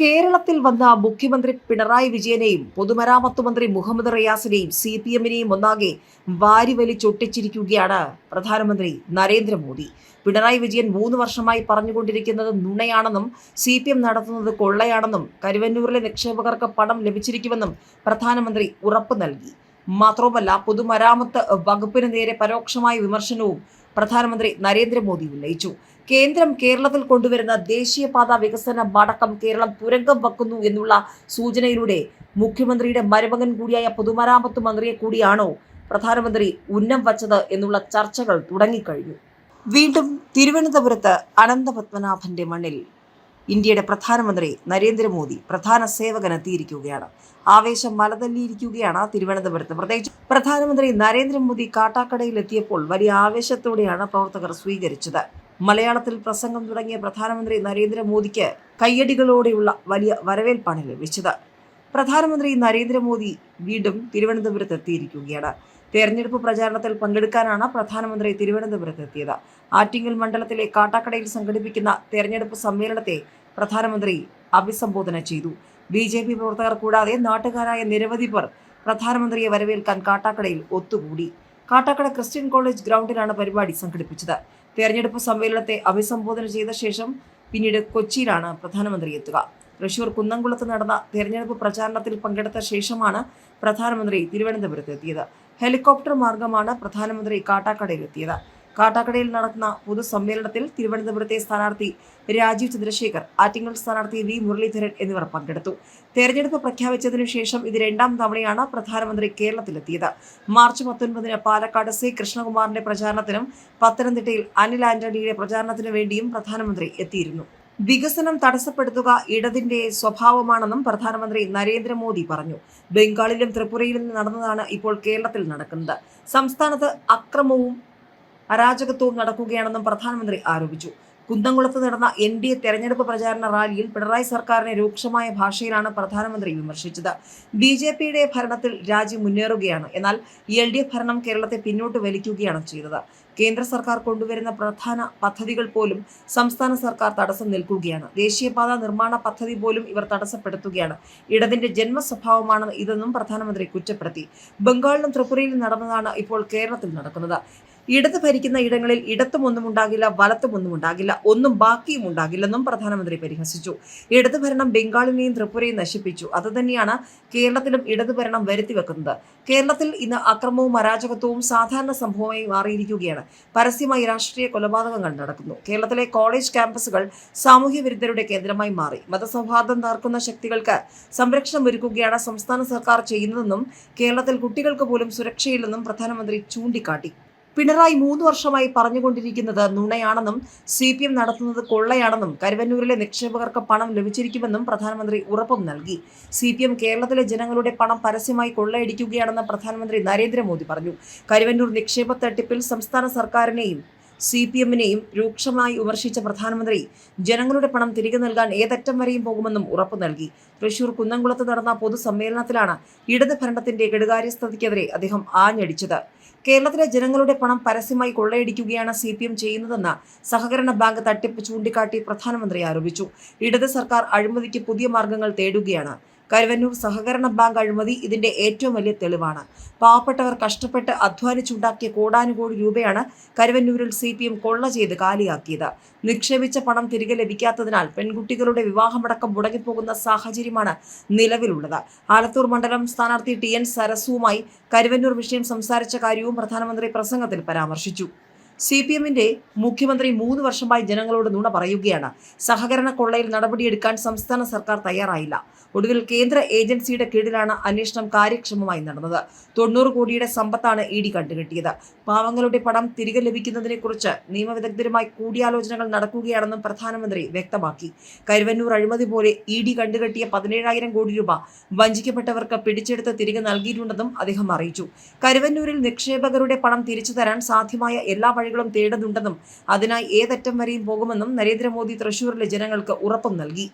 കേരളത്തിൽ വന്ന മുഖ്യമന്ത്രി പിണറായി വിജയനെയും പൊതുമരാമത്ത് മന്ത്രി മുഹമ്മദ് റിയാസിനെയും സി പി എമ്മിനെയും ഒന്നാകെ വാരിവലിച്ചൊട്ടിച്ചിരിക്കുകയാണ് പ്രധാനമന്ത്രി നരേന്ദ്രമോദി. പിണറായി വിജയൻ മൂന്ന് വർഷമായി പറഞ്ഞുകൊണ്ടിരിക്കുന്നത് നുണയാണെന്നും സി പി എം നടത്തുന്നത് കൊള്ളയാണെന്നും കരുവന്നൂരിലെ നിക്ഷേപകർക്ക് പണം ലഭിച്ചിരിക്കുമെന്നും പ്രധാനമന്ത്രി ഉറപ്പ് നൽകി. മാത്രവുമല്ല പൊതുമരാമത്ത് വകുപ്പിന് നേരെ പരോക്ഷമായ വിമർശനവും പ്രധാനമന്ത്രി നരേന്ദ്രമോദി ഉന്നയിച്ചു. കേന്ദ്രം കേരളത്തിൽ കൊണ്ടുവരുന്ന ദേശീയപാത വികസന അടക്കം കേരളം തുരങ്കം വെക്കുന്നു എന്നുള്ള സൂചനയിലൂടെ മുഖ്യമന്ത്രിയുടെ മരുമകൻ കൂടിയായ പൊതുമരാമത്ത് മന്ത്രിയെ കൂടിയാണോ പ്രധാനമന്ത്രി ഉന്നം വച്ചത് എന്നുള്ള ചർച്ചകൾ തുടങ്ങിക്കഴിഞ്ഞു. വീണ്ടും തിരുവനന്തപുരത്ത് അനന്തപത്മനാഭന്റെ മണ്ണിൽ ഇന്ത്യയുടെ പ്രധാനമന്ത്രി നരേന്ദ്രമോദി പ്രധാന സേവകൻ എത്തിയിരിക്കുകയാണ്. ആവേശം മലതല്ലിയിരിക്കുകയാണ് തിരുവനന്തപുരത്ത്. പ്രത്യേകിച്ച് പ്രധാനമന്ത്രി നരേന്ദ്രമോദി കാട്ടാക്കടയിൽ എത്തിയപ്പോൾ വലിയ ആവേശത്തോടെയാണ് പ്രവർത്തകർ സ്വീകരിച്ചത്. മലയാളത്തിൽ പ്രസംഗം തുടങ്ങിയ പ്രധാനമന്ത്രി നരേന്ദ്രമോദിക്ക് കയ്യടികളോടെയുള്ള വലിയ വരവേൽപ്പാണ് ലഭിച്ചത് പ്രധാനമന്ത്രി നരേന്ദ്രമോദി വീണ്ടും തിരുവനന്തപുരത്ത് എത്തിയിരിക്കുകയാണ്. തെരഞ്ഞെടുപ്പ് പ്രചാരണത്തിൽ പങ്കെടുക്കാനാണ് പ്രധാനമന്ത്രി തിരുവനന്തപുരത്ത് എത്തിയത്. ആറ്റിങ്ങൽ മണ്ഡലത്തിലെ കാട്ടാക്കടയിൽ സംഘടിപ്പിക്കുന്ന തെരഞ്ഞെടുപ്പ് സമ്മേളനത്തെ പ്രധാനമന്ത്രി അഭിസംബോധന ചെയ്തു. ബി ജെ പി പ്രവർത്തകർ കൂടാതെ നാട്ടുകാരായ നിരവധി പേർ പ്രധാനമന്ത്രിയെ വരവേൽക്കാൻ കാട്ടാക്കടയിൽ ഒത്തുകൂടി. കാട്ടാക്കട ക്രിസ്ത്യൻ കോളേജ് ഗ്രൗണ്ടിലാണ് പരിപാടി സംഘടിപ്പിച്ചത്. തെരഞ്ഞെടുപ്പ് സമ്മേളനത്തെ അഭിസംബോധന ചെയ്ത ശേഷം പിന്നീട് കൊച്ചിയിലാണ് പ്രധാനമന്ത്രി എത്തുക. തൃശൂർ കുന്നംകുളത്ത് നടന്ന തെരഞ്ഞെടുപ്പ് പ്രചാരണത്തിൽ പങ്കെടുത്ത ശേഷമാണ് പ്രധാനമന്ത്രി തിരുവനന്തപുരത്ത് എത്തിയത്. ഹെലികോപ്റ്റർ മാർഗമാണ് പ്രധാനമന്ത്രി കാട്ടാക്കടയിലെത്തിയത്. കാട്ടാക്കടയിൽ നടക്കുന്ന പൊതുസമ്മേളനത്തിൽ തിരുവനന്തപുരത്തെ സ്ഥാനാർത്ഥി രാജീവ് ചന്ദ്രശേഖർ ആറ്റിങ്ങൽ സ്ഥാനാർത്ഥി വി മുരളീധരൻ എന്നിവർ പങ്കെടുത്തു. തെരഞ്ഞെടുപ്പ് പ്രഖ്യാപിച്ചതിനു ശേഷം ഇത് രണ്ടാം തവണയാണ് പ്രധാനമന്ത്രി കേരളത്തിലെത്തിയത്. മാർച്ച് പത്തൊൻപതിന് പാലക്കാട് സി കൃഷ്ണകുമാറിന്റെ പ്രചാരണത്തിനും പത്തനംതിട്ടയിൽ അനിൽ ആന്റണിയുടെ പ്രചാരണത്തിനു വേണ്ടിയും പ്രധാനമന്ത്രി എത്തിയിരുന്നു. വികസനം തടസ്സപ്പെടുത്തുക ഇടതിന്റെ സ്വഭാവമാണെന്നും പ്രധാനമന്ത്രി നരേന്ദ്രമോദി പറഞ്ഞു. ബംഗാളിലും ത്രിപുരയിലും നടന്നതാണ് ഇപ്പോൾ കേരളത്തിൽ നടക്കുന്നത്. സംസ്ഥാനത്ത് അക്രമവും അരാജകത്വവും നടക്കുകയാണെന്നും പ്രധാനമന്ത്രി ആരോപിച്ചു. കുന്ദംകുളത്ത് നടന്ന എൻ ഡി എ തെരഞ്ഞെടുപ്പ് പ്രചാരണ റാലിയിൽ പിണറായി സർക്കാരിനെ രൂക്ഷമായ ഭാഷയിലാണ് പ്രധാനമന്ത്രി വിമർശിച്ചത്. ബി ജെ പിയുടെ ഭരണത്തിൽ രാജ്യം മുന്നേറുകയാണ്. എന്നാൽ എൽ ഡി എഫ് ഭരണം കേരളത്തെ പിന്നോട്ട് വലിക്കുകയാണ് ചെയ്തത്. കേന്ദ്ര സർക്കാർ കൊണ്ടുവരുന്ന പ്രധാന പദ്ധതികൾ പോലും സംസ്ഥാന സർക്കാർ തടസ്സം നിൽക്കുകയാണ്. ദേശീയപാത നിർമ്മാണ പദ്ധതി പോലും ഇവർ തടസ്സപ്പെടുത്തുകയാണ്. ഇടതിന്റെ ജന്മസ്വഭാവമാണ് ഇതെന്നും പ്രധാനമന്ത്രി കുറ്റപ്പെടുത്തി. ബംഗാളിലും ത്രിപുരയിലും നടന്നതാണ് ഇപ്പോൾ കേരളത്തിൽ നടക്കുന്നത്. ഇടത് ഭരിക്കുന്ന ഇടങ്ങളിൽ ഇടത്തും ഒന്നും ഉണ്ടാകില്ല വലത്തും ഒന്നും ഉണ്ടാകില്ല ഒന്നും ബാക്കിയും ഉണ്ടാകില്ലെന്നും പ്രധാനമന്ത്രി പരിഹസിച്ചു. ഇടത് ഭരണം ബംഗാളിനെയും ത്രിപുരയും നശിപ്പിച്ചു. അതുതന്നെയാണ് കേരളത്തിലും ഇടത് ഭരണം വരുത്തിവെക്കുന്നത് കേരളത്തിൽ ഇന്ന് അക്രമവും അരാജകത്വവും സാധാരണ സംഭവമായി മാറിയിരിക്കുകയാണ്. പരസ്യമായി രാഷ്ട്രീയ കൊലപാതകങ്ങൾ നടക്കുന്നു. കേരളത്തിലെ കോളേജ് ക്യാമ്പസുകൾ സാമൂഹ്യ വിരുദ്ധരുടെ കേന്ദ്രമായി മാറി. മതസൗഹാർദ്ദം തകർക്കുന്ന ശക്തികൾക്ക് സംരക്ഷണം ഒരുക്കുകയാണ് സംസ്ഥാന സർക്കാർ ചെയ്യുന്നതെന്നും കേരളത്തിൽ കുട്ടികൾക്ക് പോലും സുരക്ഷയില്ലെന്നും പ്രധാനമന്ത്രി ചൂണ്ടിക്കാട്ടി. പിണറായി മൂന്ന് വർഷമായി പറഞ്ഞുകൊണ്ടിരിക്കുന്നത് നുണയാണെന്നും സി പി എം നടത്തുന്നത് കൊള്ളയാണെന്നും കരുവന്നൂരിലെ നിക്ഷേപകർക്ക് പണം ലഭിച്ചിരിക്കുമെന്നും പ്രധാനമന്ത്രി ഉറപ്പും നൽകി. സി പി എം കേരളത്തിലെ ജനങ്ങളുടെ പണം പരസ്യമായി കൊള്ളയടിക്കുകയാണെന്ന് പ്രധാനമന്ത്രി നരേന്ദ്രമോദി പറഞ്ഞു. കരുവന്നൂർ നിക്ഷേപ തട്ടിപ്പിൽ സംസ്ഥാന സർക്കാരിനെയും സി പി എമ്മിനെയും രൂക്ഷമായി വിമർശിച്ച പ്രധാനമന്ത്രി ജനങ്ങളുടെ പണം തിരികെ നൽകാൻ ഏതറ്റം വരെയും പോകുമെന്നും ഉറപ്പു നൽകി. തൃശൂർ കുന്നംകുളത്ത് നടന്ന പൊതുസമ്മേളനത്തിലാണ് ഇടത് ഭരണത്തിന്റെ കെടുകാര്യസ്ഥതയ്ക്കെതിരെ അദ്ദേഹം ആഞ്ഞടിച്ചത്. കേരളത്തിലെ ജനങ്ങളുടെ പണം പരസ്യമായി കൊള്ളയടിക്കുകയാണ് സി പി എം ചെയ്യുന്നതെന്ന് സഹകരണ ബാങ്ക് തട്ടിപ്പ് ചൂണ്ടിക്കാട്ടി പ്രധാനമന്ത്രി ആരോപിച്ചു. ഇടത് സർക്കാർ അഴിമതിക്ക് പുതിയ മാർഗങ്ങൾ തേടുകയാണ്. കരുവന്നൂർ സഹകരണ ബാങ്ക് അഴിമതി ഇതിന്റെ ഏറ്റവും വലിയ തെളിവാണ്. പാവപ്പെട്ടവർ കഷ്ടപ്പെട്ട് അധ്വാനിച്ചുണ്ടാക്കിയ കോടാനുകോടി രൂപയാണ് കരുവന്നൂരിൽ സി പി എം കൊള്ള ചെയ്ത് കാലിയാക്കിയത്. നിക്ഷേപിച്ച പണം തിരികെ ലഭിക്കാത്തതിനാൽ പെൺകുട്ടികളുടെ വിവാഹമടക്കം മുടങ്ങിപ്പോകുന്ന സാഹചര്യമാണ് നിലവിലുള്ളത്. ആലത്തൂർ മണ്ഡലം സ്ഥാനാർത്ഥി ടി എൻ സരസുവുമായി കരുവന്നൂർ വിഷയം സംസാരിച്ച കാര്യവും പ്രധാനമന്ത്രി പ്രസംഗത്തിൽ പരാമർശിച്ചു. സി പി എമ്മിന്റെ മുഖ്യമന്ത്രി മൂന്ന് വർഷമായി ജനങ്ങളോട് നുണ പറയുകയാണ്. സഹകരണ കൊള്ളയിൽ നടപടിയെടുക്കാൻ സംസ്ഥാന സർക്കാർ തയ്യാറായില്ല. ഒടുവിൽ കേന്ദ്ര ഏജൻസിയുടെ കീഴിലാണ് അന്വേഷണം കാര്യക്ഷമമായി നടന്നത്. തൊണ്ണൂറ് കോടിയുടെ സമ്പത്താണ് ഇ ഡി കണ്ടുകെട്ടിയത്. പാവങ്ങളുടെ പണം തിരികെ ലഭിക്കുന്നതിനെക്കുറിച്ച് നിയമവിദഗ്ധരുമായി കൂടിയാലോചനകൾ നടക്കുകയാണെന്നും പ്രധാനമന്ത്രി വ്യക്തമാക്കി. കരുവന്നൂർ അഴിമതി പോലെ ഇ ഡി കണ്ടുകെട്ടിയ പതിനേഴായിരം കോടി രൂപ വഞ്ചിക്കപ്പെട്ടവർക്ക് പിടിച്ചെടുത്ത് തിരികെ നൽകിയിട്ടുണ്ടെന്നും അദ്ദേഹം അറിയിച്ചു. കരുവന്നൂരിൽ നിക്ഷേപകരുടെ പണം തിരിച്ചു തരാൻ സാധ്യമായ എല്ലാ വഴികളും തേടുന്നുണ്ടെന്നും അതിനായി ഏതറ്റം വരെയും പോകുമെന്നും നരേന്ദ്രമോദി തൃശൂരിലെ ജനങ്ങൾക്ക് ഉറപ്പും നൽകി.